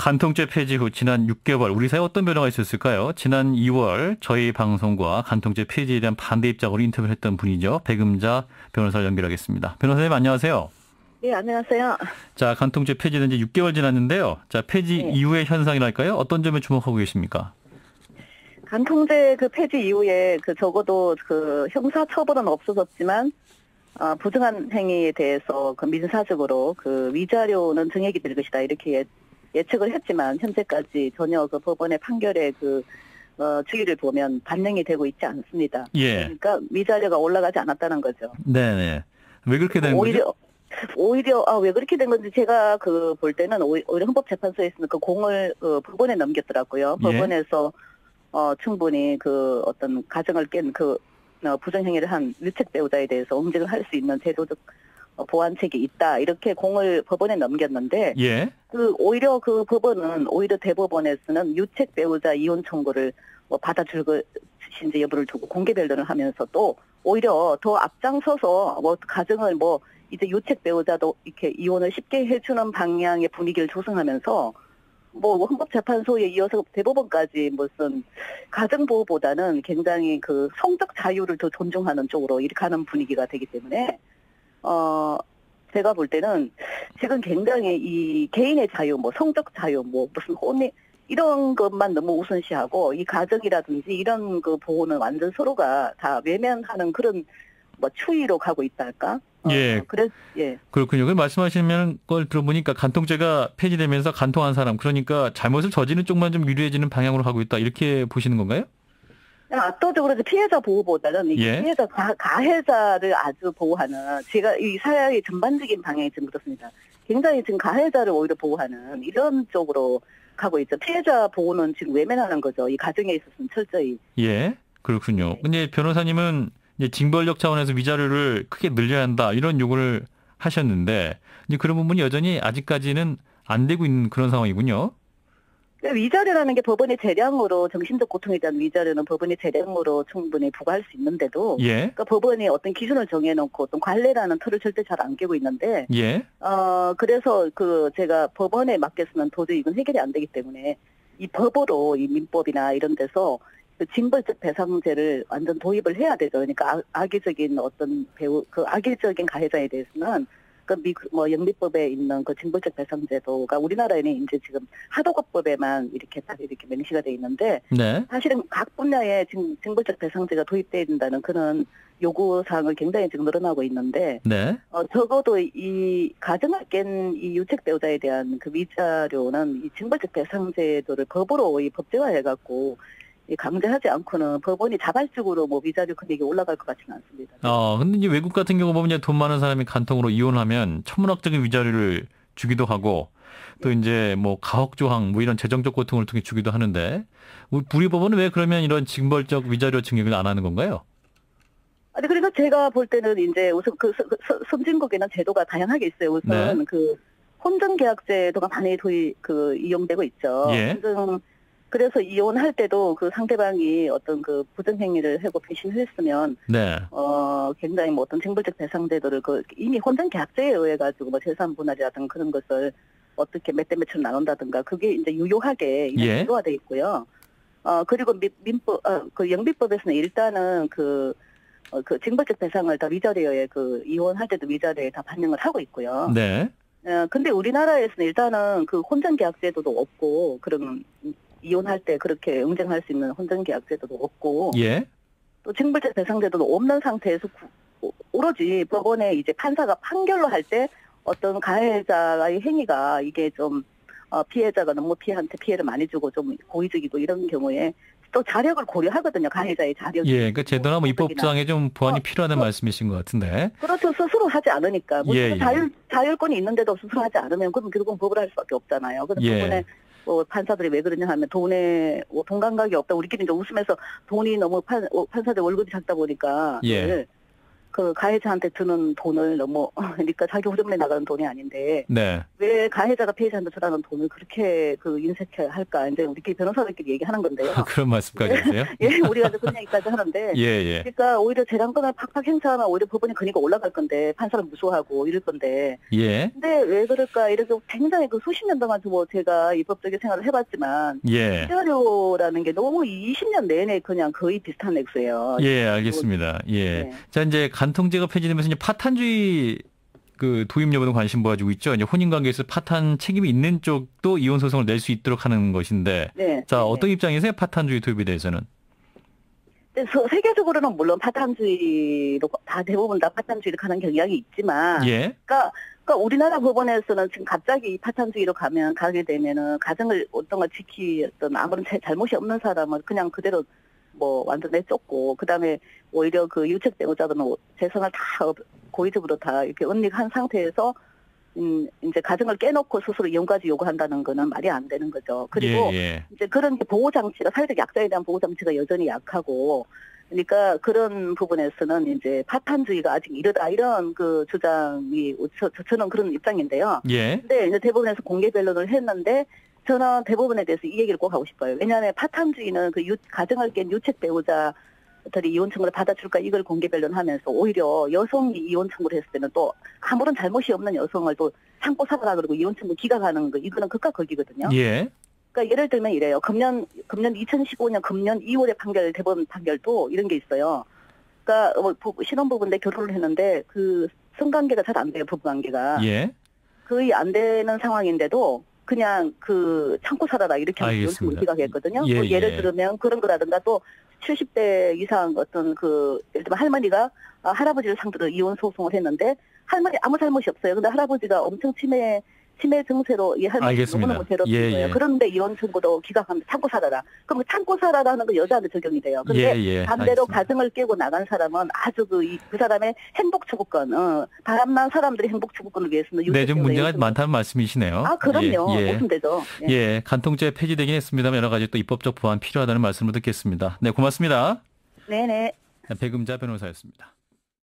간통죄 폐지 후 지난 6개월 우리 사회에 어떤 변화가 있었을까요? 지난 2월 저희 방송과 간통죄 폐지에 대한 반대 입장으로 인터뷰를 했던 분이죠. 백음자 변호사를 연결하겠습니다. 변호사님 안녕하세요. 네, 안녕하세요. 자, 간통죄 폐지는 이제 6개월 지났는데요. 자, 폐지 네. 이후의 현상이랄까요? 어떤 점에 주목하고 계십니까? 간통죄 그 폐지 이후에 그 적어도 그 형사 처벌은 없어졌지만 어, 부정한 행위에 대해서 그 민사적으로 그 위자료는 증액이 될 것이다 이렇게 예, 예측을 했지만 현재까지 전혀 그 법원의 판결의 그 어, 주의를 보면 반영이 되고 있지 않습니다. 예. 그러니까 위자료가 올라가지 않았다는 거죠. 네네. 왜 그렇게 된 거죠? 오히려 오히려 아 왜 그렇게 된 건지 제가 그 볼 때는 오히- 오히려 헌법재판소에서는 그 공을 그 법원에 넘겼더라고요. 예. 법원에서 어 충분히 그 어떤 가정을 깬 그 부정행위를 한 유책 배우자에 대해서 응징을 할 수 있는 제도적 어, 보완 책이 있다 이렇게 공을 법원에 넘겼는데 예. 그 오히려 그 법원은 오히려 대법원에서는 유책 배우자 이혼 청구를 뭐 받아줄 것인지 여부를 두고 공개 변론을 하면서 또 오히려 더 앞장서서 뭐 가정을 뭐 이제 유책 배우자도 이렇게 이혼을 쉽게 해주는 방향의 분위기를 조성하면서 뭐 헌법재판소에 이어서 대법원까지 무슨 가정보호보다는 굉장히 그 성적 자유를 더 존중하는 쪽으로 이렇게 하는 분위기가 되기 때문에 어 제가 볼 때는 지금 굉장히 이 개인의 자유, 뭐 성적 자유, 뭐 무슨 혼이 이런 것만 너무 우선시하고 이 가정이라든지 이런 그 보호는 완전 서로가 다 외면하는 그런 뭐 추이로 가고 있다 할까? 어, 예. 그래 예. 그렇군요. 그 말씀하시는 걸 들어보니까 간통죄가 폐지되면서 간통한 사람, 그러니까 잘못을 저지른 쪽만 좀 유리해지는 방향으로 가고 있다. 이렇게 보시는 건가요? 압도적으로 피해자 보호보다는 이 예. 피해자 가, 가해자를 아주 보호하는 제가 이 사회의 전반적인 방향이 지금 그렇습니다. 굉장히 지금 가해자를 오히려 보호하는 이런 쪽으로 가고 있죠. 피해자 보호는 지금 외면하는 거죠. 이 가정에 있어서는 철저히. 예. 그렇군요. 네. 근데 변호사님은 이제 징벌력 차원에서 위자료를 크게 늘려야 한다. 이런 요구를 하셨는데, 이제 그런 부분이 여전히 아직까지는 안 되고 있는 그런 상황이군요. 위자료라는 게 법원의 재량으로 정신적 고통에 대한 위자료는 법원의 재량으로 충분히 부과할 수 있는데도 예. 그러니까 법원이 어떤 기준을 정해놓고 어떤 관례라는 틀을 절대 잘 안 깨고 있는데 예. 어, 그래서 그 제가 법원에 맡겨서는 도저히 이건 해결이 안 되기 때문에 이 법으로 이 민법이나 이런 데서 그 징벌적 배상제를 완전 도입을 해야 되죠. 그러니까 악- 악의적인 어떤 배우, 그 악의적인 가해자에 대해서는 그 미, 뭐 영미법에 있는 그 징벌적 배상제도가 우리나라에는 이제 지금 하도급법에만 이렇게 딱 이렇게 명시가 돼 있는데 네. 사실은 각 분야에 징, 징벌적 배상제가 도입돼야 된다는 그런 요구 사항을 굉장히 지금 늘어나고 있는데 네. 어, 적어도 이 가정을 깬 이 유책 배우자에 대한 그 위자료는 이 징벌적 배상제도를 법으로 이 법제화해갖고 이 강제하지 않고는 법원이 자발적으로 뭐 위자료 금액이 올라갈 것 같지는 않습니다. 어, 근데 이제 외국 같은 경우 보면 이제 돈 많은 사람이 간통으로 이혼하면 천문학적인 위자료를 주기도 하고 또 이제 뭐 가혹 조항 뭐 이런 재정적 고통을 통해 주기도 하는데 우리 법원은 왜 그러면 이런 징벌적 위자료 증액을 안 하는 건가요? 아니 그러니까 제가 볼 때는 이제 우선 그 서- 서- 선진국에는 제도가 다양하게 있어요. 우선 네. 그 혼전 계약 제도가 많이 도입 그 이용되고 있죠. 예. 혼전- 그래서 이혼할 때도 그 상대방이 어떤 그 부정행위를 하고 배신을 했으면 네. 어, 굉장히 뭐 어떤 징벌적 배상 제도를 그 이미 혼전 계약제에 의해 가지고 뭐 재산 분할이라든 그런 것을 어떻게 몇 대 몇으로 나눈다든가 그게 이제 유효하게 예. 이런 제도가 돼 있고요. 어, 그리고 민, 민법, 어, 그 영비법에서는 일단은 그, 어, 그 징벌적 배상을 다 위자료에 그 이혼할 때도 위자료에 다 반영을 하고 있고요. 네. 어, 근데 우리나라에서는 일단은 그 혼전 계약 제도도 없고 그런 이혼할 때 그렇게 응징할 수 있는 혼전 계약 제도도 없고 예. 또 징벌적 배상제도도 없는 상태에서 구- 오로지 법원에 이제 판사가 판결로 할 때 어떤 가해자의 행위가 이게 좀 어, 피해자가 너무 피해한테 피해를 많이 주고 좀 고의적이고 이런 경우에 또 자력을 고려하거든요. 가해자의 자력이. 예. 그러니까 제도나 뭐 입법상에 좀 보완이 어, 필요하다는 어. 말씀이신 것 같은데. 그렇죠. 스스로 하지 않으니까. 뭐 예, 예. 자율, 자율권이 있는데도 스스로 하지 않으면 그럼 결국은 법을 할 수밖에 없잖아요. 그래서 예. 법원에 뭐 판사들이 왜 그러냐 하면 돈에 뭐돈 감각이 없다. 우리끼리 이제 웃으면서 돈이 너무 판, 어, 판사들 월급이 작다 보니까 예. 그 가해자한테 주는 돈을 너무 그러니까 자기 후정에 나가는 돈이 아닌데 네. 왜 가해자가 피해자한테 주라는 돈을 그렇게 그 인색해 할까 이제 우리끼리 변호사들끼리 얘기하는 건데요. 그런 말씀까지 하세요? 예, 우리가 이제 그런 얘기까지 하는데 예, 예. 그러니까 오히려 재량권을 팍팍 행사하면 오히려 법원이 그니까 올라갈 건데 판사를 무소하고 이럴 건데 예. 근데 왜 그럴까 이래서 굉장히 그 수십 년 동안 뭐 제가 입법적인 생활을 해봤지만 예. 위자료라는 게 너무 20년 내내 그냥 거의 비슷한 액수예요. 예, 알겠습니다. 예. 네. 자, 이제 간통죄가 폐지되면서 이제 파탄주의 그 도입 여부도 관심 모아지고 있죠. 이제 혼인 관계에서 파탄 책임이 있는 쪽도 이혼 소송을 낼 수 있도록 하는 것인데. 네. 자, 네. 어떤 입장이세요? 파탄주의 도입에 대해서는? 그래서 세계적으로는 물론 파탄주의로 다 대부분 다 파탄주의로 가는 경향이 있지만, 예. 그러니까, 그러니까 우리나라 법원에서는 지금 갑자기 이 파탄주의로 가면 가게 되면은 가정을 어떤 걸 지키던 아무런 제- 잘못이 없는 사람은 그냥 그대로 뭐 완전 내쫓고 그다음에 오히려 그 유책 배우자들은 재산을 다 업- 고의적으로 다 이렇게 은닉한 상태에서 음 이제 가정을 깨놓고 스스로 이혼까지 요구한다는 거는 말이 안 되는 거죠. 그리고 예, 예. 이제 그런 게 보호 장치가 사회적 약자에 대한 보호 장치가 여전히 약하고 그러니까 그런 부분에서는 이제 파탄주의가 아직 이르다 이런 그 주장이 저, 저- 저는 그런 입장인데요. 예. 근데 이제 대법원에서 공개 변론을 했는데 저는 대법원에 대해서 이 얘기를 꼭 하고 싶어요. 왜냐하면 파탄주의는 그 유, 가정을 깬 유책 배우자 들이 이혼 청구를 받아줄까 이걸 공개 변론하면서 오히려 여성이 이혼 청구를 했을 때는 또 아무런 잘못이 없는 여성을 또 참고 살아라 그러고 이혼 청구 기각하는 거 이거는 극과 극이거든요. 예. 그러니까 예를 들면 이래요. 금년 금년 2015년 금년 2월에 판결 대법원 판결도 이런 게 있어요. 그러니까 뭐 부- 신혼부부인데 결혼을 했는데 그 성관계가 잘 안 돼요. 부부관계가 예. 거의 안 되는 상황인데도 그냥 그 참고 살아라 이렇게 알겠습니다. 기각했거든요. 예, 뭐 예를 예. 들면 그런 거라든가 또 70대 이상 어떤 그 예를 들면 할머니가 아, 할아버지를 상대로 이혼 소송을 했는데 할머니 아무 잘못이 없어요. 근데 할아버지가 엄청 치매 치매 증세로. 너무너무 괴롭힌 예, 거예요. 예. 그런데 이혼 청구도 기각하면 참고 살아라. 그럼 그 참고 살아라 하는 건 여자한테 적용이 돼요. 근데 예, 예. 반대로 알겠습니다. 가정을 깨고 나간 사람은 아주 그, 이- 그 사람의 행복 추구권, 어, 바람난 사람들의 행복 추구권을 위해서는 네, 좀 문제가 많다는 말씀이시네요. 아, 그럼요. 예. 예. 되죠. 예. 예, 간통죄 폐지되긴 했습니다만 여러 가지 또 입법적 보완 필요하다는 말씀을 듣겠습니다. 네, 고맙습니다. 네네. 백음자 변호사였습니다.